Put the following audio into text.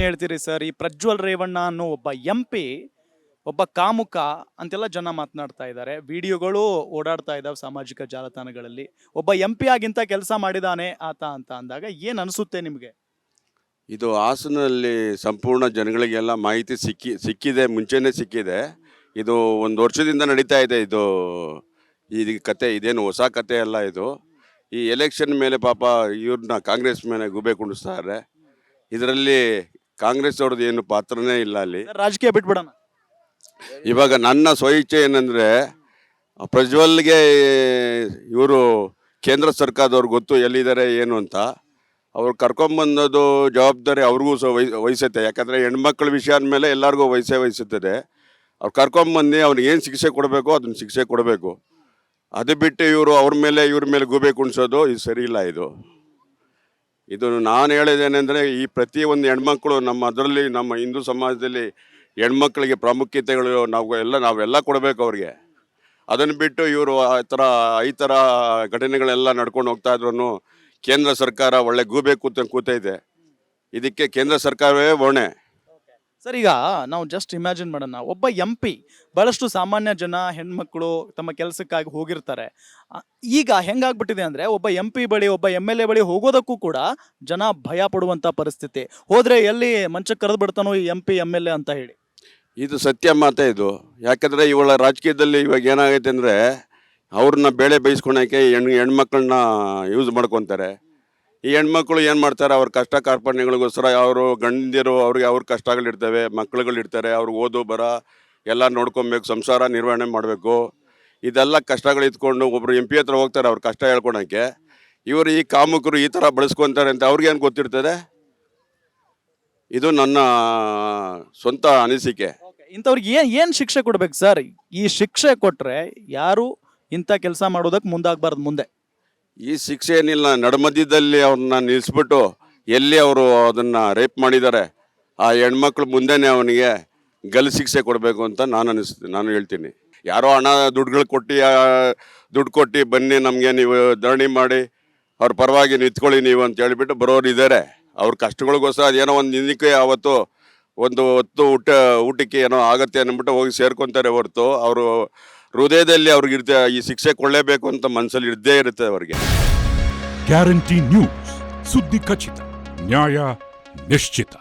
ಏನ್ ಹೇಳ್ತೀರಿ ಸರ್, ಈ ಪ್ರಜ್ವಲ್ ರೇವಣ್ಣ ಅನ್ನೋ ಒಬ್ಬ ಎಂ ಪಿ ಒಬ್ಬ ಕಾಮುಕ ಅಂತೆಲ್ಲ ಜನ ಮಾತನಾಡ್ತಾ ಇದ್ದಾರೆ. ವಿಡಿಯೋಗಳು ಓಡಾಡ್ತಾ ಇದ್ದಾವೆ ಸಾಮಾಜಿಕ ಜಾಲತಾಣಗಳಲ್ಲಿ. ಒಬ್ಬ ಎಂ ಪಿ ಆಗಿಂತ ಕೆಲಸ ಮಾಡಿದಾನೆ ಆತ ಅಂತ ಅಂದಾಗ ಏನ್ ಅನಿಸುತ್ತೆ ನಿಮಗೆ? ಇದು ಹಾಸನಲ್ಲಿ ಸಂಪೂರ್ಣ ಜನಗಳಿಗೆಲ್ಲ ಮಾಹಿತಿ ಸಿಕ್ಕಿ, ಸಿಕ್ಕಿದೆ, ಮುಂಚೆನೇ ಸಿಕ್ಕಿದೆ. ಇದು ಒಂದು ವರ್ಷದಿಂದ ನಡೀತಾ ಇದೆ ಇದು, ಈ ಕತೆ, ಇದೇನು ಹೊಸ ಕತೆ ಅಲ್ಲ ಇದು. ಈ ಎಲೆಕ್ಷನ್ ಮೇಲೆ ಪಾಪ ಇವ್ರನ್ನ ಕಾಂಗ್ರೆಸ್ ಮೇಲೆ ಗುಬೆ ಕುಣಿಸ್ತಾರೆ ಇದರಲ್ಲಿ ಕಾಂಗ್ರೆಸ್ ಅವ್ರದ್ದು ಏನು ಪಾತ್ರನೇ ಇಲ್ಲ ಅಲ್ಲಿ. ರಾಜಕೀಯ ಬಿಟ್ಬಿಡೋಣ. ಇವಾಗ ನನ್ನ ಸ್ವಇಚ್ಛೆ ಏನಂದರೆ ಪ್ರಜ್ವಲ್ಗೆ ಇವರು ಕೇಂದ್ರ ಸರ್ಕಾರದವ್ರು ಗೊತ್ತು ಎಲ್ಲಿದ್ದಾರೆ ಏನು ಅಂತ. ಅವ್ರು ಬಂದದ್ದು ಜವಾಬ್ದಾರಿ ಅವ್ರಿಗೂ ಸಹ ವಹಿ ವಹಿಸುತ್ತೆ. ಯಾಕಂದರೆ ಹೆಣ್ಮಕ್ಳ ವಿಷಯ ಅಂದಮೇಲೆ ಎಲ್ಲರಿಗೂ ವಹಿಸೇ ವಹಿಸುತ್ತದೆ. ಅವ್ರು ಕರ್ಕೊಂಬಂದು ಅವ್ನಿಗೆ ಏನು ಶಿಕ್ಷೆ ಕೊಡಬೇಕು ಅದನ್ನ ಶಿಕ್ಷೆ ಕೊಡಬೇಕು. ಅದು ಬಿಟ್ಟು ಇವರು ಅವ್ರ ಮೇಲೆ ಇವ್ರ ಮೇಲೆ ಗೂಬೆ ಕುಣಿಸೋದು ಇದು ಸರಿ ಇಲ್ಲ ಇದು. ಇದು ನಾನು ಹೇಳಿದ್ದೇನೆಂದರೆ ಈ ಪ್ರತಿಯೊಂದು ಹೆಣ್ಮಕ್ಳು ನಮ್ಮ ಅದರಲ್ಲಿ, ನಮ್ಮ ಹಿಂದೂ ಸಮಾಜದಲ್ಲಿ ಹೆಣ್ಮಕ್ಳಿಗೆ ಪ್ರಾಮುಖ್ಯತೆಗಳು ನಾವು ಎಲ್ಲ, ನಾವೆಲ್ಲ ಕೊಡಬೇಕು ಅವ್ರಿಗೆ. ಅದನ್ನು ಬಿಟ್ಟು ಇವರು ಆ ಥರ, ಈ ಥರ ಘಟನೆಗಳೆಲ್ಲ ನಡ್ಕೊಂಡು ಹೋಗ್ತಾ ಇದ್ರು ಕೇಂದ್ರ ಸರ್ಕಾರ ಒಳ್ಳೆ ಗೂಬೆ ಕೂತ ಕೂತೈತೆ. ಇದಕ್ಕೆ ಕೇಂದ್ರ ಸರ್ಕಾರವೇ ಹೊಣೆ. ಸರ್, ಈಗ ನಾವು ಜಸ್ಟ್ ಇಮ್ಯಾಜಿನ್ ಮಾಡೋಣ. ಒಬ್ಬ ಎಂ ಪಿ ಬಹಳಷ್ಟು ಸಾಮಾನ್ಯ ಜನ, ಹೆಣ್ಮಕ್ಳು ತಮ್ಮ ಕೆಲಸಕ್ಕಾಗಿ ಹೋಗಿರ್ತಾರೆ. ಈಗ ಹೆಂಗಾಗ್ಬಿಟ್ಟಿದೆ ಅಂದರೆ ಒಬ್ಬ ಎಂ ಪಿ ಬಳಿ, ಒಬ್ಬ ಎಂ ಎಲ್ ಎ ಬಳಿ ಹೋಗೋದಕ್ಕೂ ಕೂಡ ಜನ ಭಯ ಪಡುವಂಥ ಪರಿಸ್ಥಿತಿ. ಹೋದರೆ ಎಲ್ಲಿ ಮಂಚಕ್ಕೆ ಕರೆದು ಬಿಡ್ತಾನೋ ಈ M P M L A ಅಂತ ಹೇಳಿ. ಇದು ಸತ್ಯ ಮಾತೇ ಇದು. ಯಾಕಂದರೆ ಇವಳ ರಾಜಕೀಯದಲ್ಲಿ ಇವಾಗ ಏನಾಗೈತೆ ಅಂದರೆ ಅವ್ರನ್ನ ಬೇಳೆ ಬೇಯಿಸ್ಕೊಳಕ್ಕೆ ಹೆಣ್, ಹೆಣ್ಮಕ್ಳನ್ನ ಯೂಸ್ ಮಾಡ್ಕೊತಾರೆ. ಈ ಹೆಣ್ಮಕ್ಳು ಏನು ಮಾಡ್ತಾರೆ? ಅವ್ರ ಕಷ್ಟ ಕಾರ್ಪಣ್ಯಗಳಿಗೋಸ್ಕರ ಅವರು ಗಂಡಿರು ಅವ್ರಿಗೆ ಅವ್ರ ಕಷ್ಟಗಳಿರ್ತವೆ, ಮಕ್ಳುಗಳಿರ್ತಾರೆ ಅವ್ರಿಗೆ ಓದು, ಬರ, ಎಲ್ಲ ನೋಡ್ಕೊಬೇಕು, ಸಂಸಾರ ನಿರ್ವಹಣೆ ಮಾಡಬೇಕು. ಇದೆಲ್ಲ ಕಷ್ಟಗಳು ಇದ್ಕೊಂಡು ಒಬ್ರು ಎಂ ಪಿ ಹತ್ರ ಹೋಗ್ತಾರೆ ಅವ್ರ ಕಷ್ಟ ಹೇಳ್ಕೊಳಕ್ಕೆ. ಇವರು ಈ ಕಾಮುಕರು ಈ ಥರ ಬಳಸ್ಕೊತಾರೆ ಅಂತ ಅವ್ರಿಗೇನು ಗೊತ್ತಿರ್ತದೆ? ಇದು ನನ್ನ ಸ್ವಂತ ಅನಿಸಿಕೆ. ಇಂಥವ್ರಿಗೆ ಏನು ಏನು ಶಿಕ್ಷೆ ಕೊಡ್ಬೇಕು ಸರ್? ಈ ಶಿಕ್ಷೆ ಕೊಟ್ಟರೆ ಯಾರು ಇಂಥ ಕೆಲಸ ಮಾಡೋದಕ್ಕೆ ಮುಂದಾಗಬಾರ್ದು ಮುಂದೆ. ಈ ಶಿಕ್ಷೆ ಏನಿಲ್ಲ ನಡುಮಧ್ಯದಲ್ಲಿ ಅವ್ರನ್ನ ನಿಲ್ಲಿಸ್ಬಿಟ್ಟು ಎಲ್ಲಿ ಅವರು ಅದನ್ನ ರೇಪ್ ಮಾಡಿದ್ದಾರೆ, ಆ ಹೆಣ್ಮಕ್ಳು ಮುಂದೆನೆ ಅವನಿಗೆ ಗಲ್ ಶಿಕ್ಷೆ ಕೊಡಬೇಕು ಅಂತ ನಾನು ಅನಿಸ್ತೀನಿ ನಾನು ಹೇಳ್ತೀನಿ. ಯಾರೋ ಹಣ ದುಡ್ಡುಗಳು ಕೊಟ್ಟು ದುಡ್ಡು ಕೊಟ್ಟು ಬನ್ನಿ, ನಮಗೆ ನೀವು ಧರಣಿ ಮಾಡಿ, ಅವ್ರ ಪರವಾಗಿ ನಿಂತ್ಕೊಳ್ಳಿ ನೀವು ಅಂತ ಹೇಳಿಬಿಟ್ಟು ಬರೋರು ಇದ್ದಾರೆ. ಅವ್ರ ಕಷ್ಟಗಳಿಗೋಸ್ಕರ ಅದೇನೋ ಒಂದು ನಿಂದಿಕೆ ಅವತ್ತು ಒಂದು ಹೊತ್ತು ಊಟ, ಊಟಕ್ಕೆ ಏನೋ ಆಗತ್ತೆ ಅಂದ್ಬಿಟ್ಟು ಹೋಗಿ ಸೇರ್ಕೊತಾರೆ ಹೊರತು, ಅವರು ಹೃದಯದಲ್ಲಿ ಅವ್ರಿಗೆ ಇರ್ತ, ಈ ಶಿಕ್ಷೆ ಕೊಳ್ಳೇಬೇಕು ಅಂತ ಮನಸ್ಸಲ್ಲಿ ಇದ್ದೇ ಇರುತ್ತೆ ಅವರಿಗೆ. ಗ್ಯಾರಂಟಿ ನ್ಯೂಸ್, ಸುದ್ದಿ ಖಚಿತ, ನ್ಯಾಯ ನಿಶ್ಚಿತ.